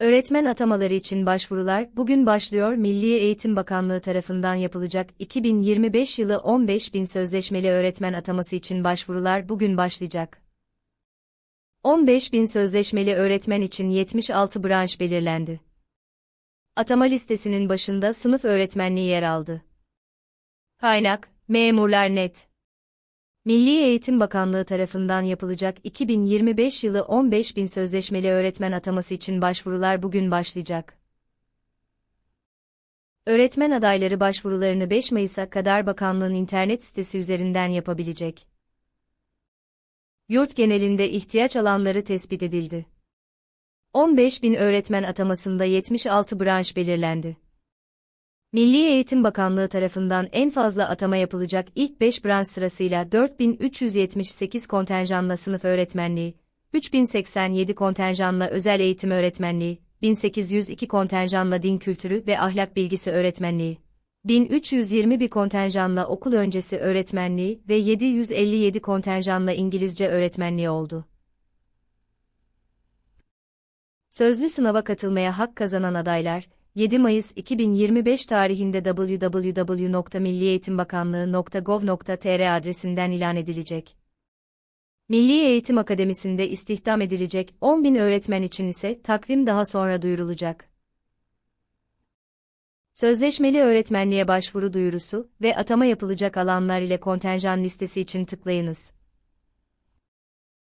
Öğretmen atamaları için başvurular bugün başlıyor. Milli Eğitim Bakanlığı tarafından yapılacak 2025 yılı 15 bin sözleşmeli öğretmen ataması için başvurular bugün başlayacak. 15 bin sözleşmeli öğretmen için 76 branş belirlendi. Atama listesinin başında sınıf öğretmenliği yer aldı. Kaynak, Memurlar Net. Milli Eğitim Bakanlığı tarafından yapılacak 2025 yılı 15 bin sözleşmeli öğretmen ataması için başvurular bugün başlayacak. Öğretmen adayları başvurularını 5 Mayıs'a kadar bakanlığın internet sitesi üzerinden yapabilecek. Yurt genelinde ihtiyaç alanları tespit edildi. 15 bin öğretmen atamasında 76 branş belirlendi. Milli Eğitim Bakanlığı tarafından en fazla atama yapılacak ilk 5 branş sırasıyla 4378 kontenjanla sınıf öğretmenliği, 3087 kontenjanla özel eğitim öğretmenliği, 1802 kontenjanla din kültürü ve ahlak bilgisi öğretmenliği, 1321 kontenjanla okul öncesi öğretmenliği ve 757 kontenjanla İngilizce öğretmenliği oldu. Sözlü sınava katılmaya hak kazanan adaylar, 7 Mayıs 2025 tarihinde www.millieğitimbakanlığı.gov.tr adresinden ilan edilecek. Milli Eğitim Akademisi'nde istihdam edilecek 10 bin öğretmen için ise takvim daha sonra duyurulacak. Sözleşmeli öğretmenliğe başvuru duyurusu ve atama yapılacak alanlar ile kontenjan listesi için tıklayınız.